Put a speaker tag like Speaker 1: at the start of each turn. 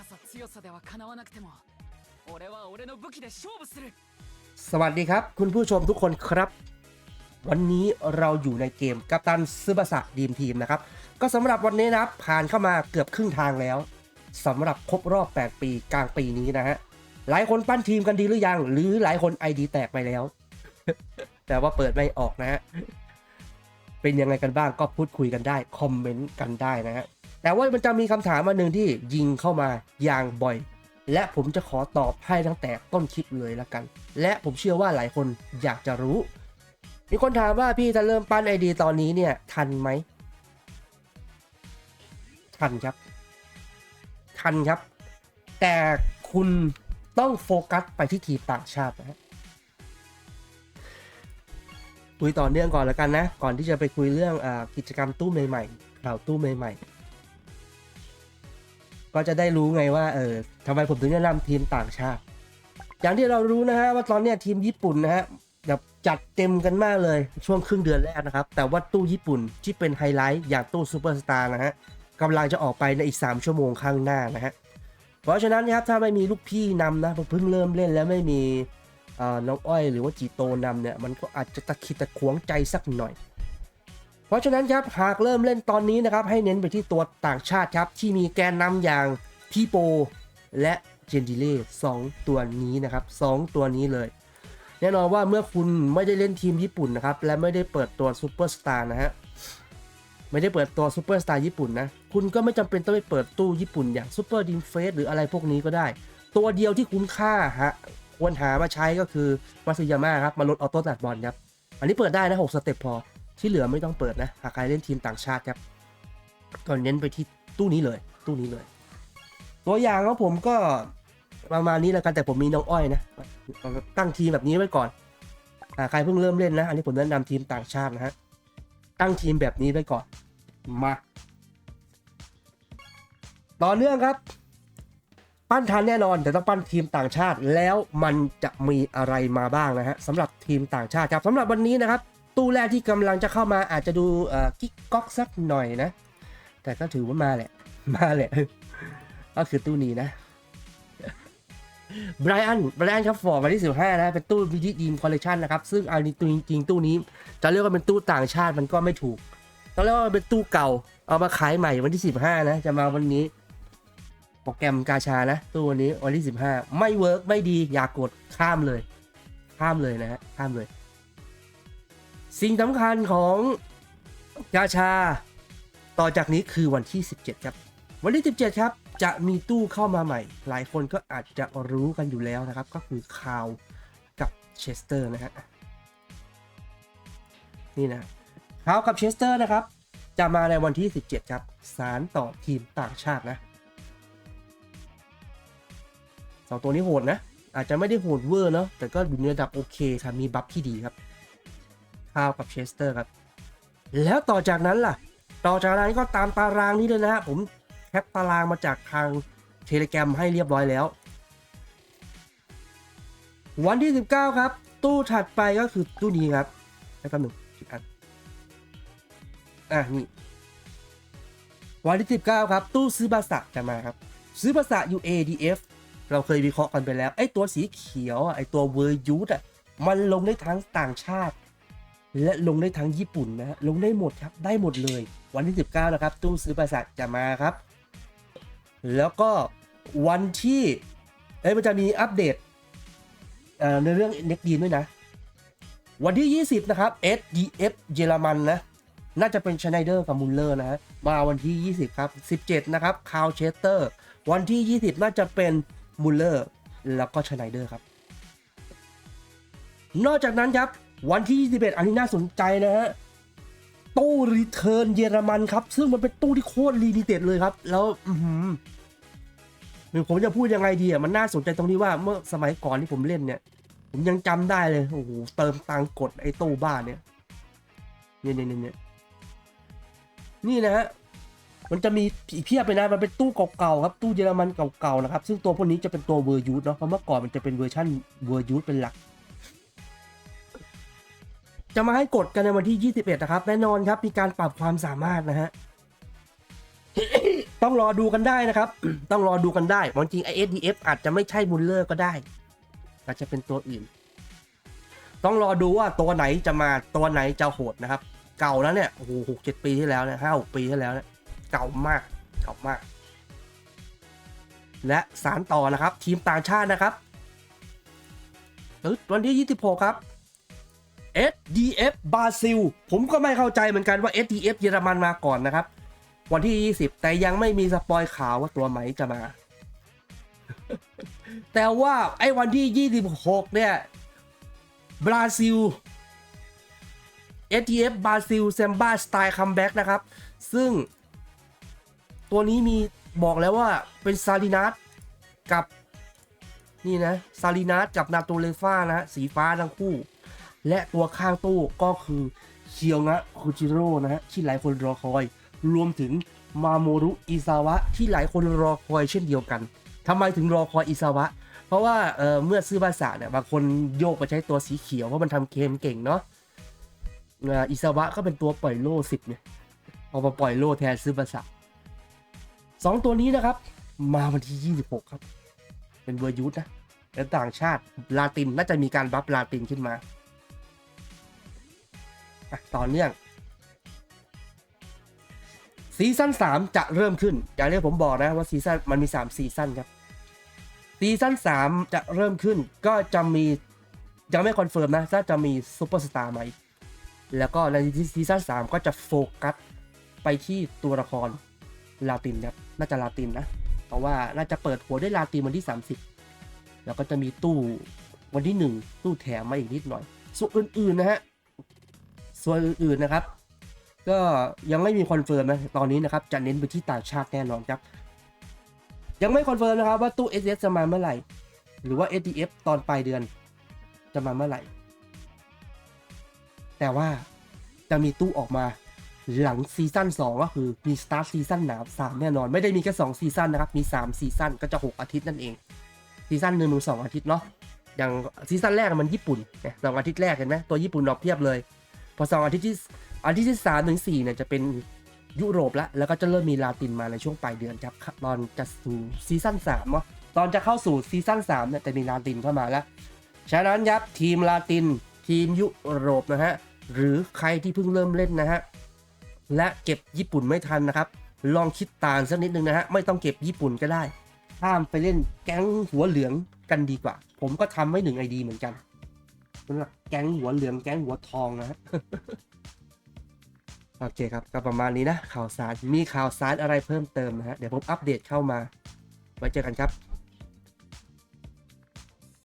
Speaker 1: さ強さではかなわなくても俺は俺の武器で勝負する
Speaker 2: สวัสดีครับ คุณผู้ชมทุกคนครับ วันนี้เราอยู่ในเกมกัปตันซึบะสะดีมทีมนะครับ ก็สำหรับวันนี้นะครับ ผ่านเข้ามาเกือบครึ่งทางแล้วสำหรับครบรอบ 8 ปีกลางปีนี้นะฮะ หลายคนปั้นทีมกันดีหรือยัง หรือหลายคน ID แตกไปแล้ว แต่ว่าเปิดไม่ออกนะฮะ เป็นยังไงกันบ้างก็พูดคุยกันได้ คอมเมนต์กันได้นะฮะ แต่ว่ามันจะมีคำถามมาหนึ่งที่ยิงเข้ามาอย่างบ่อย และผมจะขอตอบให้ตั้งแต่ต้นคลิปเลยละกัน และผมเชื่อว่าหลายคนอยากจะรู้ มีคนถามว่าพี่จะเริ่มปั้นไอดีตอนนี้เนี่ยทันไหมทันครับ ทันครับ แต่คุณต้องโฟกัสไปที่ทีมต่างชาตินะคุยต่อเนื่องก่อนแล้วกันนะ ก่อนที่จะไปคุยเรื่องอกิจกรรมตู้ใหม่ๆข่าวตู้ใหม่ๆ ก็จะได้รู้ไงว่าเออทำไมผมถึงแนะนำทีมต่างชาติ อย่างที่เรารู้นะฮะว่าตอนนี้ทีมญี่ปุ่นนะฮะแบบจัดเต็มกันมากเลยช่วงครึ่งเดือนแรกนะครับ แต่ว่าตู้ญี่ปุ่นที่เป็นไฮไลท์อย่างตู้ซูเปอร์สตาร์นะฮะกำลังจะออกไปในอีก 3 ชั่วโมงข้างหน้านะฮะเพราะฉะนั้นนะครับถ้าไม่มีลูกพี่นำนะเพิ่งเริ่มเล่นแล้วไม่มีน้องอ้อยหรือว่าจีโตนำเนี่ยมันก็อาจจะตะขิดตะขวงใจสักหน่อย เพราะฉะนั้นครับหากเริ่มเล่นตอนนี้นะครับให้เน้นไปที่ตัวต่างชาติครับที่มีแกนนำอย่างพี่โป และเจนดิเล่สองตัวนี้นะครับสองตัวนี้เลยแน่นอนว่าเมื่อคุณไม่ได้เล่นทีมญี่ปุ่นนะครับและไม่ได้เปิดตัวซูเปอร์สตาร์นะฮะไม่ได้เปิดตัวซูเปอร์สตาร์ญี่ปุ่นนะคุณก็ไม่จำเป็นต้องไปเปิดตู้ญี่ปุ่นอย่างซูเปอร์ดินเฟสหรืออะไรพวกนี้ก็ได้ ตัวเดียวที่คุ้มค่าฮะควรหามาใช้ก็คือมาซึยาม่าครับมาลดออโต้ตัดบอลครับอันนี้เปิดได้นะ 6 สเต็ปพอ ที่เหลือไม่ต้องเปิดนะ หากใครเล่นทีมต่างชาติครับก็เน้นไปที่ตู้นี้เลย ตู้นี้เลย ตัวอย่างของผมก็ประมาณนี้แล้วกันแต่ผมมีน้องอ้อยนะ ตั้งทีมแบบนี้ไว้ก่อนอ่าใครเพิ่งเริ่มเล่นนะ อันนี้ผมแนะนำทีมต่างชาตินะฮะ ตั้งทีมแบบนี้ไว้ก่อน มาต่อเนื่องครับ ปั้นทันแน่นอนแต่ต้องปั้นทีมต่างชาติแล้วมันจะมีอะไรมาบ้างนะฮะสำหรับทีมต่างชาติครับสำหรับวันนี้นะครับ ตู้แรกที่กำลังจะเข้ามาอาจจะดูกิ๊กก๊อกสักหน่อยนะ แต่ก็ถือว่ามาแหละ มาแหละ ก็คือตู้นี้นะไบรอันไบรอันครับฟอร์วันที่ 15 นะ เป็นตู้วิดีดีมคอลเลคชันนะครับ ซึ่งอันนี้ตัวจริงตู้นี้ จะเรียกว่าเป็นตู้ต่างชาติมันก็ไม่ถูกต้องเรียกว่าเป็นตู้เก่า เอามาขายใหม่วันที่ 15 นะ จะมาวันนี้ โปรแกรมกาชานะ ตู้วันนี้วันที่ 15 ไม่เวิร์กไม่ดี อย่ากกดข้ามเลย ข้ามเลยนะฮะข้ามเลย สิ่งสำคัญของกาชา ต่อจากนี้คือวันที่ 17 ครับ วันที่ 17 ครับ จะมีตู้เข้ามาใหม่ หลายคนก็อาจจะรู้กันอยู่แล้วนะครับ ก็คือคาวกับเชสเตอร์นะฮะนี่นะคาวกับเชสเตอร์นะครับ จะมาในวันที่ 17 ครับสารต่อทีมต่างชาตินะสองตัวนี้โหดนะ อาจจะไม่ได้โหดเวอร์เนาะแต่ก็อยู่ในระดับโอเคครับมีบัฟที่ดีครับ คาวกับเชสเตอร์ครับ แล้วต่อจากนั้นล่ะ ต่อจากนั้นก็ตามตารางนี้เลยนะฮะผมแคปตารางมาจากทางเทเลแกรมให้เรียบร้อยแล้ว วันที่ 19 ครับ ตู้ถัดไปก็คือตู้นี้ครับให้แป๊บหนึ่งคิดอันอะนี่วันที่ 19 ครับ ตู้ซื้อบาสะจะมาครับ ซื้อบาสะ UADF เราเคยวิเคราะห์กันไปแล้ว ไอ้ตัวสีเขียวไอ้ตัวเวอร์ยูดอะมันลงได้ทั้งต่างชาติ และลงได้ทั้งญี่ปุ่นนะฮะลงได้หมดครับได้หมดเลย วันที่ 19 นะครับ ตู้ซื้อประสาทจะมาครับ แล้วก็วันที่เอ้ยมันจะมีอัปเดตในเรื่องเน็กดีนด้วยนะ วันที่ 20 นะครับ SDF เยอรมันนะ น่าจะเป็นชไนเดอร์กับมุลเลอร์นะฮะมาวันที่ 20 ครับ 17 นะครับคาวเชสเตอร์วันที่ 20 น่าจะเป็นมุลเลอร์แล้วก็ชไนเดอร์ครับ นอกจากนั้นครับ วันที่ 21 อันนี้น่าสนใจนะฮะ ตู้รีเทิร์นเยอรมันครับ ซึ่งมันเป็นตู้ที่โคตรลีมิเต็ดเลยครับ แล้ว อือผมจะพูดยังไงดีอะ มันน่าสนใจตรงที่ว่าเมื่อสมัยก่อนที่ผมเล่นเนี่ย ผมยังจำได้เลย โอ้โห เติมตังกดไอ้ตู้บ้านเนี่ย เนี่ยเนี่ยเนี่ยนี่นะฮะมันจะมีอีกเพียบไปนะ มันเป็นตู้เก่าๆครับ ตู้เยอรมันเก่าๆนะครับ ซึ่งตัวพวกนี้จะเป็นตัวเวอร์ยูทเนาะ เพราะเมื่อก่อนมันจะเป็นเวอร์ชันเวอร์ยูทเป็นหลัก จะมาให้กดกันในวันที่ 21 นะครับ แน่นอนครับ มีการปรับความสามารถนะฮะ ต้องรอดูกันได้นะครับ ต้องรอดูกันได้บางจริงไอ SDF อาจจะไม่ใช่บุลเลอร์ก็ได้ อาจจะเป็นตัวอื่น ต้องรอดูว่าตัวไหนจะมาตัวไหนจะโหดนะครับ เก่าแล้วเนี่ย โอ้โหหกเจ็ดปีที่แล้วเนี่ยห้าหกปีที่แล้วเนี่ย เก่ามาก เก่ามาก และสารต่อนะครับ ทีมต่างชาตินะครับเอ้ยวันที่ 26 ครับ SDF บราซิล ผมก็ไม่เข้าใจเหมือนกันว่า SDF เยอรมันมาก่อนนะครับ วันที่ 20 แต่ยังไม่มีสปอยข่าวว่าตัวไหมจะมา แต่ว่าไอ้วันที่ 26 เนี่ย บราซิล STF บราซิล z ซมบ้าสไตล์คัมแบ็กนะครับ ซึ่ง ตัวนี้มีบอกแล้วว่าเป็นซาลินัสกับ นี่นะซาลินัสกับนาโตเลฟ้านะ สีฟ้าทั้งคู่ และตัวข้างตู้ก็คือเคียวงะคุจิโร่นะฮะที่หลายคนรอคอย รวมถึงมาโมรุอิซาวะที่หลายคนรอคอยเช่นเดียวกันทำไมถึงรอคอยอิซาวะ เพราะว่าเเมื่อซื้อบาสะเนี่ยบางคนโยกไปใช้ตัวสีเขียวเพราะมันทำเกมเก่งเนาะอิซาวะก็เป็นตัวปล่อยโล่สิบเนี่ยเอามาปล่อยโล่แทนซื้อบาสะสองตัวนี้นะครับ มาวันที่ 26 ครับ เป็นเวอร์ยูทธนะและต่างชาติลาตินน่าจะมีการบัฟลาตินขึ้นมา ต่อเนื่องซีซั่น3 จะเริ่มขึ้น อย่างที่ผมบอกนะว่าซีซั่นมันมี 3 ซีซั่นครับ ซีซั่น3 จะเริ่มขึ้น ก็จะมี ยังไม่คอนเฟิร์มนะถ้าจะมีซูเปอร์สตาร์ไหมแล้วก็ในซีซั่น3 ก็จะโฟกัสไปที่ตัวละครลาตินครับ น่าจะลาตินนะ เพราะว่าน่าจะเปิดหัวด้วยลาตินวันที่ 30 แล้วก็จะมีตู้วันที่ 1 ตู้แถมมาอีกนิดหน่อย ส่วนอื่นๆนะฮะ ส่วนอื่นๆนะครับ ก็ยังไม่มีคอนเฟิร์มนะตอนนี้นะครับจะเน้นไปที่ต่างชาติแน่นอนครับ ยังไม่คอนเฟิร์มนะครับว่าตู้ SS จะมาเมื่อไหร่ หรือว่า SDF ตอนปลายเดือนจะมาเมื่อไหร่ แต่ว่าจะมีตู้ออกมาหลังซีซั่น2ก็คือมีสตาร์ทซีซั่นหนาว3แน่นอน ไม่ได้มีแค่2ซีซั่นนะครับ มี3ซีซั่นก็จะ 6 อาทิตย์นั่นเองซีซั่นหนึ่งมีสองอาทิตย์เนาะอย่างซีซั่นแรกมันญี่ปุ่นเนี่ยสองอาทิตย์แรกเห็นไหมตัวญี่ปุ่นดอกเพียบเลย อสองอาทิตย์ที่อาทิตย์ที่สามถึงสี่เนี่ยจะเป็นยุโรปละแล้วก็จะเริ่มมีลาตินมาในช่วงปลายเดือนครับตอนจะสู่ซีซั่นสามเนาะตอนจะเข้าสู่ซีซั่นสามเนี่ยจะมีลาตินเข้ามาแล้วฉะนั้นยับทีมลาตินทีมยุโรปนะฮะหรือใครที่เพิ่งเริ่มเล่นนะฮะและเก็บญี่ปุ่นไม่ทันนะครับ ลองคิดต่างสักนิดนึงนะฮะไม่ต้องเก็บญี่ปุ่นก็ได้ข้ามไปเล่นแก๊งหัวเหลืองกันดีกว่า ผมก็ทำไว้หนึ่งไอดีเหมือนกัน สำหรับแก๊งหัวเหลืองแก๊งหัวทองนะฮะโอเคครับ ก็ประมาณนี้นะข่าวสารมีข่าวสารอะไรเพิ่มเติมนะฮะเดี๋ยวผมอัปเดตเข้ามา ไว้เจอกันครับ